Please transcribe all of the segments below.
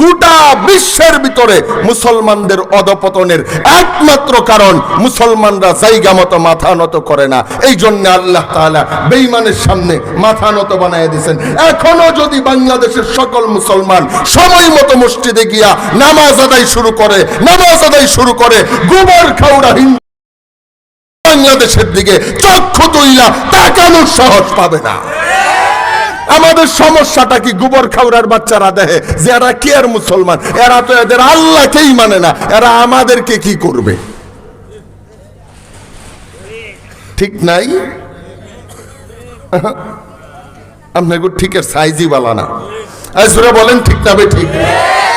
গোটা বিশ্বের ভিতরে মুসলমানদের অধপতনের একমাত্র কারণ মুসলমানরা জায়গা মতো মাথা নত করে না। এই জন্য আল্লাহ তাআলা বেঈমানের সামনে মাথা নত বানায় দিয়েছেন। এখনও যদি বাংলাদেশের সকল মুসলমান সময় মতো মসজিদে গিয়া নামাজ আদায় শুরু করে, নামাজ আদায় শুরু করে, গোবর খাওড়া হিন্দু বাংলাদেশের দিকে চক্ষু তুইলা তাকানোর সাহস পাবে না। আমাদের সমস্যাটা কি? গোবর খাওয়ার বাচ্চারা দেহে যে এরা কি আর মুসলমান? এরা তো এদের আল্লাহকেই মানে না। এরা আমাদেরকে কি করবে? ঠিক নাই? আপনাকে ঠিকের সাইজই বালা না। আইসুরা বলেন, ঠিক না বে ঠিক।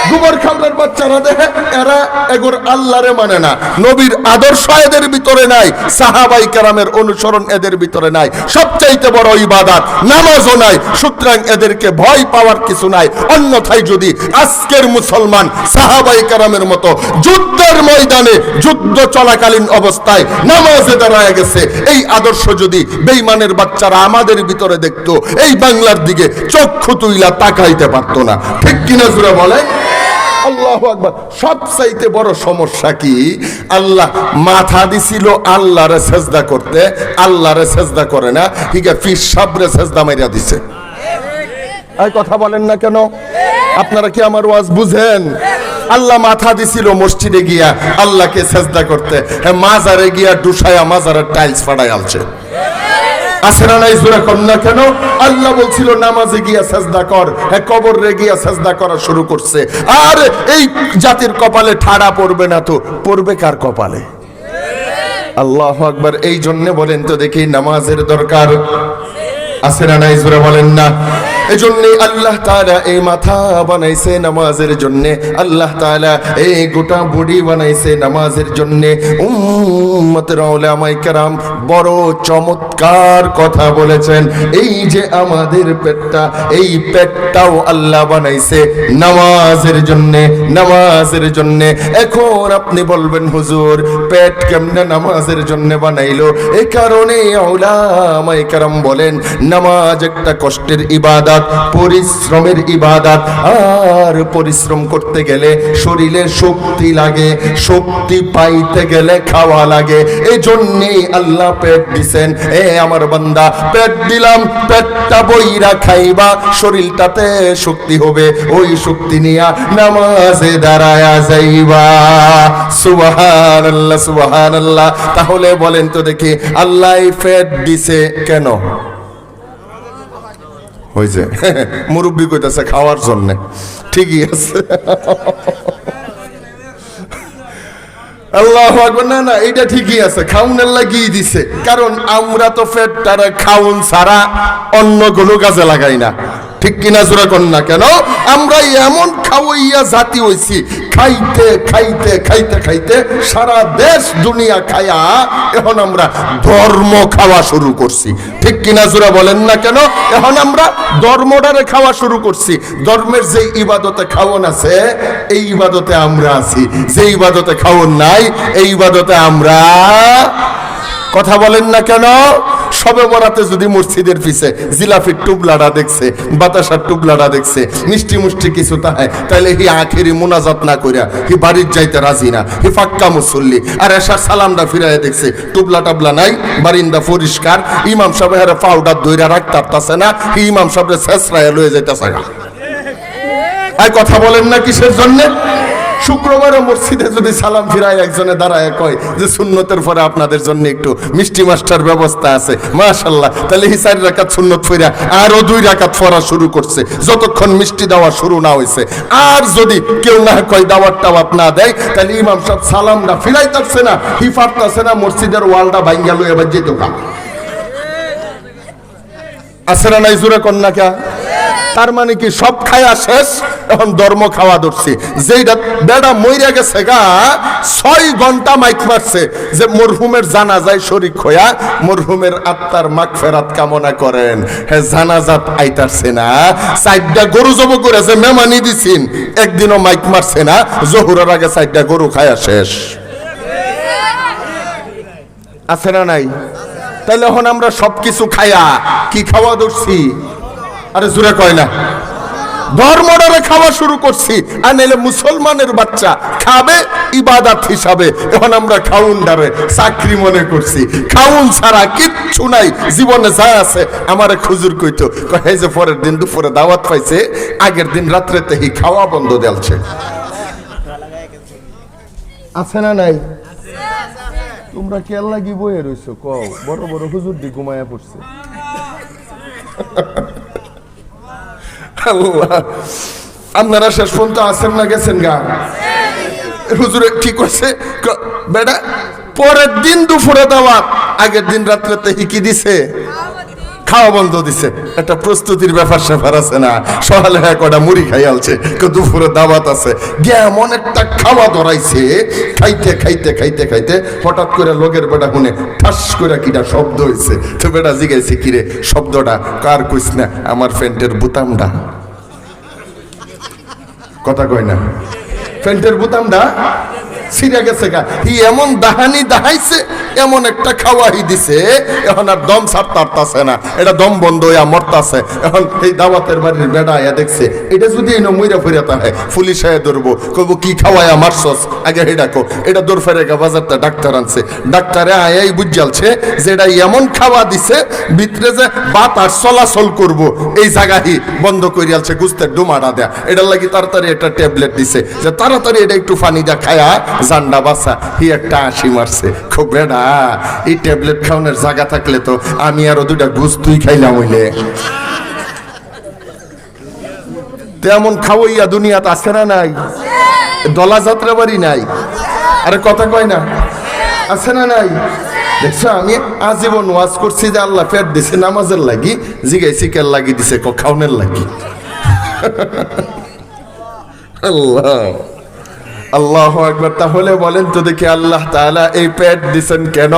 গোবর খাওয়ার বাচ্চারা দেখে, এরা এগোর আল্লাহরে মানে না। নবীর আদর্শ এদের ভিতরে নাই, সাহাবাই কারামের অনুসরণ এদের ভিতরে নাই। সবচাইতে বড় ইবাদাত, নামাজও নাই, সুতরাং এদেরকে ভয় পাওয়ার কিছু নাই। অন্যথায় যদি আজকের মুসলমান সাহাবাই কারামের মতো যুদ্ধের ময়দানে যুদ্ধ চলাকালীন অবস্থায় নামাজে দাঁড়ায় গেছে, এই আদর্শ যদি বেইমানের বাচ্চারা আমাদের ভিতরে দেখতো, এই বাংলার দিকে চক্ষু তুইলা তাকাইতে পারতো না। ঠিক কিনা জুড়ে বলেন? আল্লাহ আকবার। সবচাইতে বড় সমস্যা কি? আল্লাহ মাথা দিছিল, আল্লাহরে সেজদা করতে, আল্লাহরে সেজদা করে না আছে ফির সাবরে সেজদা মাইরা দিছে। এই কথা বলেন না কেন? আপনারা কি আমার ওয়াজ বুঝেন? আল্লাহ মাথা দিছিল মসজিদে গিয়া, আল্লাহকে সেজদা করতে। হ্যাঁ মাজারে গিয়া ডুসায়া মাজারের টাইলস ফাড়াই আলছে। আসেনা নাই কর না কেন? আল্লাহ বলছিল, নামাজে গিয়া সেজদা কর। হ্যাঁ কবরে গিয়া সাজদা করা শুরু করছে। আর এই জাতির কপালে ঠাড়া পড়বে না তো। পড়বে কার কপালে? আল্লাহ আকবার, এই জন্য বলেন তো দেখি, নামাজের দরকার। আসেনা নাই, সুরা বলেন না। এজন্যই আল্লাহ তাআলা এই মাথা বানাইছে নামাজের জন্য। আল্লাহ তাআলা এই গোটা বডি বানাইছে নামাজের জন্য। উম্মতের উলামায়ে কেরাম বড় চমৎকার কথা বলেছেন। এই যে আমাদের পেটটা, এই পেটটাও আল্লাহ বানাইছে নামাজের জন্য নামাজের জন্য। এখন আপনি বলবেন, হুজুর, পেট কেমনে নামাজের জন্য বানাইলো? এই কারণে উলামায়ে কেরাম বলেন, নামাজ একটা কষ্টের ইবাদত। পরিশ্রমের ইবাদত। আর পরিশ্রম করতে গেলে শরীরে শক্তি লাগে, শক্তি পাইতে গেলে খাওয়া লাগে। এই জন্যেই আল্লাহ পেট দিছেন, এ আমার বান্দা, পেট দিলাম, পেটটা বইরা খাইবা, শরীরটাতে শক্তি হবে, ওই শক্তি নিয়া নামাজে দাঁড়ায়া যাইবা। সুবহান আল্লাহ সুবহান আল্লাহ তাহলে বলেন তো দেখি, আল্লাহ পেট দিছে কেন? হয়েছে মুরব্বী কইতেছে খাওয়ার জন্য। ঠিকই আছে। আল্লাহ না না এটা ঠিকই আছে। খাউনের লাগিয়ে দিছে? কারণ আমরা তো পেটটারে খাউন ছাড়া অন্য কোনো কাজে লাগাই না। ঠিক কিনা জোরা কর না কেন? আমরা এমন খাওয়াইয়া জাতি হইছি খাইতে খাইতে খাইতে খাইতে সারা দেশ দুনিয়া খায়া এখন আমরা ধর্ম খাওয়া শুরু করছি। ঠিক কিনা জোরা বলেন না কেন? এখন আমরা ধর্মটারে খাওয়া শুরু করছি। ধর্মের যে ইবাদতে খাওয়ন আছে, এই ইবাদতে আমরা আছি। যে ইবাদতে খাওয়ন নাই, এই ইবাদতে আমরা কথা বলেন না কেন? সবে বরাতে যদি মসজিদের পিছে জিলাফির টুবলাটা দেখছে, বাতাসার টুবলাটা দেখছে, মিষ্টি মুষ্টি কিছু তাহায় তাহলে হি আখেরি মুনাজাত না কইরা হি বাড়ির যাইতে রাজি না, হি ফাক্কা মুসল্লি। আর এসার সালামটা ফিরাই দেখছে, টুবলা টাবলা নাই, বারিন্দা পরিষ্কার, ইমাম সাহেব হারে পাউডার দইরা রাখতে পারতাছে না, হি ইমাম সাহেব শেষরায় লয়ে যাইতেছে না আর কথা বলেন না কিসের জন্য? শুক্রবারে মসজিদে যদি সালাম ফিরায় একজনে দাঁড়ায় কয় যে সুন্নতের পরে আপনাদের জন্য একটু মিষ্টি মাস্টার ব্যবস্থা আছে, মাশাল্লাহ। তাহলে হি চার রাকাত সুন্নত ফিরা আরও দুই রাকাত ফরা শুরু করছে। যতক্ষণ মিষ্টি দেওয়া শুরু না হয়েছে আর যদি কেউ না কয় দাওয়াত টাওয়াত না দেয়, তাহলে ইমাম সাহেব সালামটা থাকছে না হি ফাটতেছে না, মসজিদের ওয়ালটা ভাঙ্গা এবার যেত কা আছে না নাই জোরে কন্যা কে? তার মানে কি সব খায়া শেষ? এখন ধর্ম খাওয়া ধরছি। যেইটা বেড়া মইরা গেছে গা, ছয় ঘণ্টা মাইক মারছে যে মরহুমের জানাজায় শরিক হইয়া মরহুমের আত্মার মাগ ফেরাত কামনা করেন। হ্যাঁ জানাজাত আইতারছে না, চারটা গরু জব করেছে মেমানি দিছিন, একদিনও মাইক মারছে না, জহুরের আগে চারটা গরু খায়া শেষ। আছে না নাই? তাহলে এখন আমরা সবকিছু খায়া কি খাওয়া ধরছি? আরে জুড়ে কয় না। ধর্মটারে খাওয়া শুরু করছি, আর নাইলে মুসলমানের বাচ্চা খাবে, ইবাদাত হিসাবে। এখন আমরা খাউন ডারে চাকরি মনে করছি। খাউন ছাড়া কিচ্ছু নাই, জীবনে যা আছে, আমারে খুজুর কইতো। কহে যে পরের দিন দুপুরে দাওয়াত পাইছে, আগের দিন রাত্রেতে হি খাওয়া বন্ধ দেলছে। আছে না নাই? তোমরা কেল লাগি বয়ে রইছো? কও, বড় বড় হুজুর দি ঘুমায়া পড়ছে। আপনারা শেষ পর্যন্ত আছেন না গেছেন গা? হুজুরে কি করছে? ক- বেটা, পরের দিন দুপুরে দাওয়াত, আগের দিন রাত্রেতে হি কি দিছে? খাওয়া বন্ধ দিছে। একটা প্রস্তুতির ব্যাপার স্যাপার আছে না? সকালে এক কটা মুড়ি খাই আলছে দুপুরে দাওয়াত আছে। গিয়ে এমন একটা খাওয়া ধরাইছে। খাইতে খাইতে খাইতে খাইতে হঠাৎ করে লোকের বেটা শুনে ঠাস করে কিটা শব্দ হয়েছে তো বেটা জিগাইছে কিরে, শব্দটা কার কইস না? আমার ফ্রেন্ডের বুতামটা। কথা কয় না। ফ্যান্টের বোতামটা ছিঁড়ে গেছে গা। এমন দাহানি দাহাইছে এমন একটা খাওয়াই দিছে, এখন আর দম ছাড়তারতাছে না। এটা দম বন্ধ হইয়া মরতাছে। এখন এই দাওয়াতের বাড়ির বেড়া আয়া দেখছে, এটা যদি এই মইরা ফিরে তাহে পুলিশ আয়া ধরবো। কইব, কি খাওয়ায়া মারছস? আগে হেডা কো এটা দৌড় ফেরে গা বাজারটা ডাক্তার আনছে। ডাক্তারে আয়াই বুঝালছে যে এটা এমন খাওয়া দিছে, ভিতরে যে বাতাস চলাচল করব, এই জায়গায় বন্ধ করে আলছে গুস্তের ডুমাটা দেয়া। এটার লাগি তাড়াতাড়ি একটা ট্যাবলেট দিছে, যে তাড়াতাড়ি এটা একটু পানি দা জান্ডা বাসা হি একটা হাসি মারছে, খুব বেড়া। এই ট্যাবলেট খাওয়ানোর জায়গা থাকলে তো আমি আরও দুটা গুস তুই খাইলাম হইলে। তেমন খাওয়াইয়া দুনিয়াত আছে না নাই? দলা যাত্রা বাড়ি নাই? আরে কথা কয় না, আছে না নাই? দেখছ, আমি আজীবন ওয়াজ করছি যে আল্লাহ পেট দিছে নামাজের লাগি জিগাইছি কেল লাগি দিছে খাওনের লাগি। আল্লাহ। আল্লাহ একবার তাহলে বলেন তো দেখি আল্লাহ তাআলা এই পেট দিছেন কেন?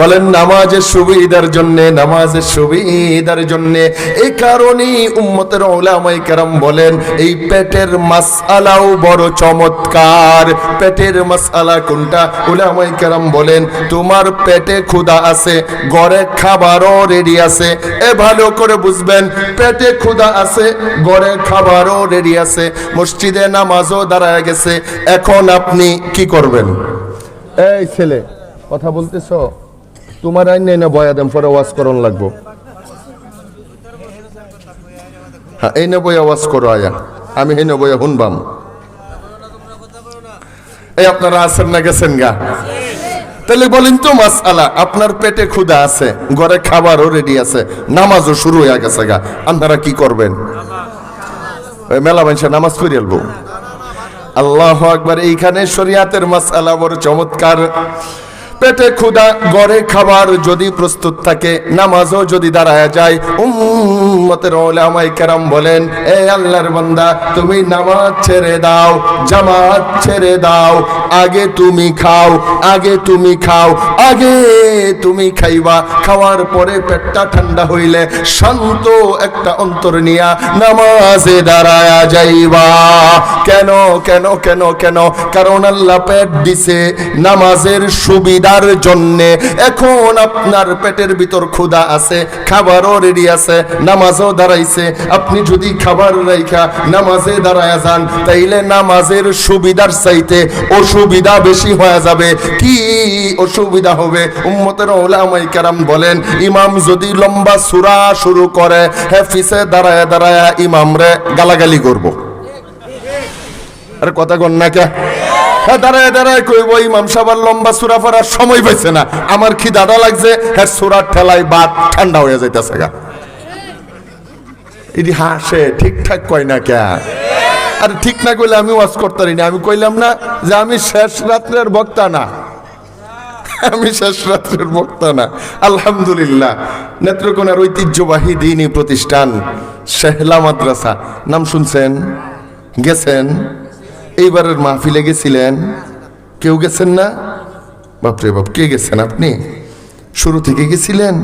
বলেন নামাজের সুবিধার জন্য, নামাজের সুবিধার জন্য। এই কারণেই উম্মতের ওলামাই কেরাম বলেন, এই পেটের মাসআলাও বড় চমৎকার। পেটের মাসআলা কোনটা? ওলামাই কেরাম বলেন, তোমার পেটে ক্ষুধা আছে ঘরে খাবারও রেডি আছে। এ ভালো করে বুঝবেন, পেটে ক্ষুধা আছে ঘরে খাবারও রেডি আছে। মসজিদে নামাজও দাঁড়ায় গেছে, এখন আপনি কি করবেন? এই ছেলে, কথা বলতেছ? তোমার আইন নেই না বয়া দেম পরে ওয়াজ করন লাগবো। হ্যাঁ এই নেবই আওয়াজ করো আয়া। আমি এই নেবই শুনবাম। এই আপনারা আছেন না গেছেন গা? তাহলে বলেন তো মাস আলা আপনার পেটে ক্ষুধা আছে, ঘরে খাবারও রেডি আছে, নামাজও শুরু হয়ে গেছে গা। আপনারা কি করবেন? মেলা মানুষের নামাজ আলবো আল্লাহ আকবার, এইখানে শরিয়াতের মাসালা বড় চমৎকার। পেটে ক্ষুধা, গড়ে খাবার যদি প্রস্তুত থাকে, নামাজও যদি দাঁড়ায় যায়, উম্মতের ওলামাই কেরাম বলেন, এ আল্লাহর বান্দা, তুমি নামাজ ছেড়ে দাও, জামাত ছেড়ে দাও, আগে তুমি খাও, আগে তুমি খাও, আগে তুমি খাইবা। খাওয়ার পরে পেটটা ঠান্ডা হইলে শান্ত একটা অন্তর নিয়া নামাজে দাঁড়ায় যাইবা। কেন কেন কেন কেন? কারণ আল্লাহ পেট দিছে, নামাজের সুবিধার জন্য। এখন আপনার পেটের ভিতর ক্ষুধা আছে, খাবারও রেডি আছে, নামাজও দাঁড়াইছে। আপনি যদি খাবার রাইখা নামাজে দাঁড়ায় যান, তাইলে নামাজের সুবিধার চাইতে অসুবিধা বেশি হয়ে যাবে। কি অসুবিধা হবে? উম্মতের ওলামাই কারাম বলেন, ইমাম যদি লম্বা সুরা শুরু করে হেফিসে দাঁড়ায় দাঁড়ায় ইমাম রে গালাগালি করব। আরে কথা কন না কে? দাঁড়ায় দাঁড়ায় কইব, ইমাম সাহেব লম্বা সুরা পড়ার সময় পাইছে না। আমার খিদাটা লাগছে হ্যাঁ সুরার ঠেলায় বাদ ঠান্ডা হয়ে যাইতেছে গা। ইডি হাসে ঠিকঠাক কয় না কে আর ঠিক না কইলে আমি ওয়াজ করতে পারি না। আমি কইলাম না যে আমি শেষ রাত্রের বক্তা না। আমি শেষ রাত্রের বক্তা না। আলহামদুলিল্লাহ। নেত্রকোনার ঐতিহ্যবাহী দিনই প্রতিষ্ঠান, শেহলা মাদ্রাসা। নাম শুনছেন? গেছেন? এইবারের মাহফিলে গেছিলেন। কেউ গেছেন না? বাপরে বাপ কে গেছেন আপনি? শুরু থেকে গেছিলেন?